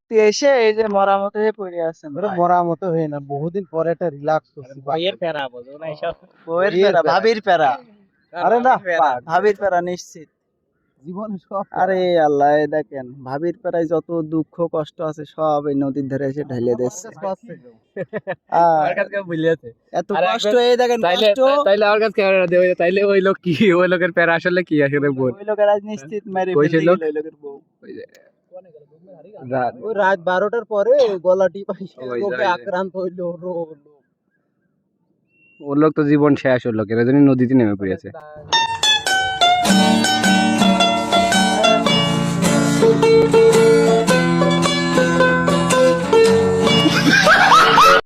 ঘুরতে এসে এই যে মরামত হয়ে পড়ে আছেন ওরে ভাই। হয়ে না বহুদিন পরে একটা রিল্যাক্স করছি ভাইয়ের প্যারা বোঝো না এসব। বউয়ের প্যারা। ভাবির প্যারা। আরে না ভাবির প্যারা। নিশ্চিত। জীবনে সব আরে আল্লাহ দেখেন ভাবির প্যারায় যত দুঃখ কষ্ট আছে সব এই নদীর ধারে এসে ঢেলে দিচ্ছে আমার কাছে এত কষ্ট এই দেখেন তাইলে কষ্ট। তাইলে আমার কাছে ক্যামেরা দেবে তাইলে ওই লোক কি ওই লোকের প্যারা আসলে কি আসলে বোন ওই লোকের আজ নিশ্চিত মেরে কই ফেলতে ছিল? গেল ওই লোকের বউ। রাত ওই রাত বারোটার পরে গলা টিপাই আক্রান্ত হইল ওর লোক। তো জীবন শেষ ওর লোকের জন্য নদীতে নেমে পড়েছে। রো-